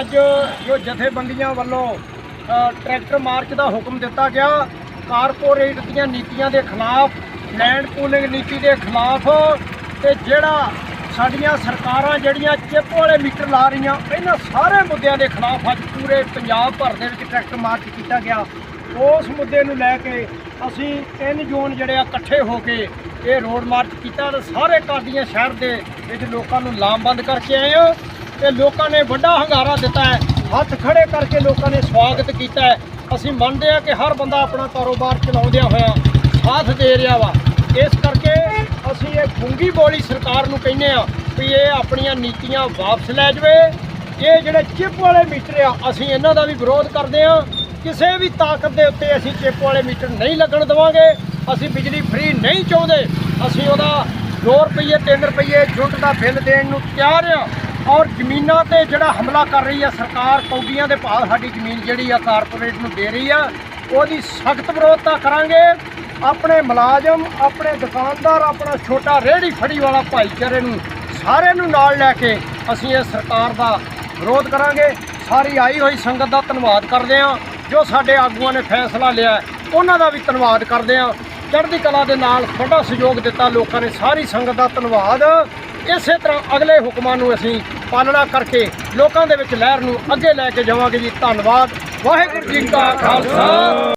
ਅੱਜ ਜੋ ਜਥੇਬੰਦੀਆਂ ਵੱਲੋਂ ਟਰੈਕਟਰ ਮਾਰਚ ਦਾ ਹੁਕਮ ਦਿੱਤਾ ਗਿਆ, ਕਾਰਪੋਰੇਟ ਦੀਆਂ ਨੀਤੀਆਂ ਦੇ ਖਿਲਾਫ, ਲੈਂਡ ਪੂਲਿੰਗ ਨੀਤੀ ਦੇ ਖਿਲਾਫ, ਤੇ ਜਿਹੜਾ ਸਾਡੀਆਂ ਸਰਕਾਰਾਂ ਜਿਹੜੀਆਂ ਚਿੱਪ ਵਾਲੇ ਮੀਟਰ ਲਾ ਰਹੀਆਂ, ਇਹਨਾਂ ਸਾਰੇ ਮੁੱਦਿਆਂ ਦੇ ਖਿਲਾਫ ਅੱਜ ਪੂਰੇ ਪੰਜਾਬ ਭਰ ਦੇ ਵਿੱਚ ਟਰੈਕਟਰ ਮਾਰਚ ਕੀਤਾ ਗਿਆ। ਉਸ ਮੁੱਦੇ ਨੂੰ ਲੈ ਕੇ ਅਸੀਂ ਤਿੰਨ ਜ਼ੋਨ ਜਿਹੜੇ ਆ ਇਕੱਠੇ ਹੋ ਕੇ ਇਹ ਰੋਡ ਮਾਰਚ ਕੀਤਾ ਤੇ ਸਾਰੇ ਕਾਦੀਆਂ ਸ਼ਹਿਰ ਦੇ ਵਿੱਚ ਲੋਕਾਂ ਨੂੰ ਲਾਮਬੰਦ ਕਰਕੇ ਆਏ ਹਾਂ। ਤੇ ਲੋਕਾਂ ਨੇ ਵੱਡਾ ਹੰਗਾਰਾ ਦਿੱਤਾ ਹੈ। ਹੱਥ ਖੜੇ ਕਰਕੇ ਲੋਕਾਂ ਨੇ ਸਵਾਗਤ ਕੀਤਾ ਹੈ। ਅਸੀਂ ਮੰਨਦੇ ਹਾਂ ਕਿ ਹਰ ਬੰਦਾ ਆਪਣਾ ਕਾਰੋਬਾਰ ਚਲਾਉਂਦਿਆਂ ਹੋਇਆ ਸਾਥ ਦੇ ਰਿਹਾ ਵਾ। ਇਸ ਕਰਕੇ ਅਸੀਂ ਇਹ ਗੁੰਗੀ ਬੋਲੀ ਸਰਕਾਰ ਨੂੰ ਕਹਿੰਦੇ ਆ ਵੀ ਇਹ ਆਪਣੀਆਂ ਨੀਤੀਆਂ ਵਾਪਸ ਲੈ ਜਾਵੇ। ਇਹ ਜਿਹੜੇ ਚਿੱਪ ਵਾਲੇ ਮੀਟਰ ਆ, ਅਸੀਂ ਇਹਨਾਂ ਦਾ ਵੀ ਵਿਰੋਧ ਕਰਦੇ ਆ ਕਿਸੇ ਵੀ ਤਾਕਤ ਦੇ ਉੱਤੇ ਅਸੀਂ ਚਿੱਪ ਵਾਲੇ ਮੀਟਰ ਨਹੀਂ ਲੱਗਣ ਦੇਵਾਂਗੇ। ਅਸੀਂ ਬਿਜਲੀ ਫ੍ਰੀ ਨਹੀਂ ਚਾਹੁੰਦੇ। ਅਸੀਂ ਉਹਦਾ 2 ਰੁਪਏ 3 ਰੁਪਏ ਜੁੱਟ ਦਾ ਬਿੱਲ ਦੇਣ ਨੂੰ ਤਿਆਰ ਆ ਔਰ ਜ਼ਮੀਨਾਂ ਤੇ ਜਿਹੜਾ ਹਮਲਾ ਕਰ ਰਹੀ ਹੈ ਸਰਕਾਰ, ਕੌਡੀਆਂ ਦੇ ਭਾਅ ਸਾਡੀ ਜ਼ਮੀਨ ਜਿਹੜੀ ਆ ਕਾਰਪੋਰੇਟ ਨੂੰ ਦੇ ਰਹੀ ਆ, ਉਹਦੀ ਸਖਤ ਵਿਰੋਧਤਾ ਕਰਾਂਗੇ। ਆਪਣੇ ਮੁਲਾਜ਼ਮ, ਆਪਣੇ ਦੁਕਾਨਦਾਰ, ਆਪਣਾ ਛੋਟਾ ਰੇਹੜੀ ਫੜੀ ਵਾਲਾ ਭਾਈਚਾਰੇ ਨੂੰ ਸਾਰਿਆਂ ਨੂੰ ਨਾਲ ਲੈ ਕੇ ਅਸੀਂ ਇਹ ਸਰਕਾਰ ਦਾ ਵਿਰੋਧ ਕਰਾਂਗੇ। ਸਾਰੀ ਆਈ ਹੋਈ ਸੰਗਤ ਦਾ ਧੰਨਵਾਦ ਕਰਦੇ ਹਾਂ, ਜੋ ਸਾਡੇ ਆਗੂਆਂ ਨੇ ਫੈਸਲਾ ਲਿਆ, ਉਹਨਾਂ ਦਾ ਵੀ ਧੰਨਵਾਦ ਕਰਦੇ ਹਾਂ। ਚੜ੍ਹਦੀ ਕਲਾ ਦੇ ਨਾਲ ਤੁਹਾਡਾ ਸਹਿਯੋਗ ਦਿੱਤਾ, ਲੋਕਾਂ ਨੇ ਸਾਰੀ ਸੰਗਤ ਦਾ ਧੰਨਵਾਦ। ਇਸੇ ਤਰ੍ਹਾਂ ਅਗਲੇ ਹੁਕਮਾਂ ਨੂੰ ਅਸੀਂ ਪਾਲਣਾ ਕਰਕੇ ਲੋਕਾਂ ਦੇ ਵਿੱਚ ਲਹਿਰ ਨੂੰ ਅੱਗੇ ਲੈ ਕੇ ਜਾਵਾਂਗੇ ਜੀ। ਧੰਨਵਾਦ। ਵਾਹਿਗੁਰੂ ਜੀ ਕਾ ਖਾਲਸਾ।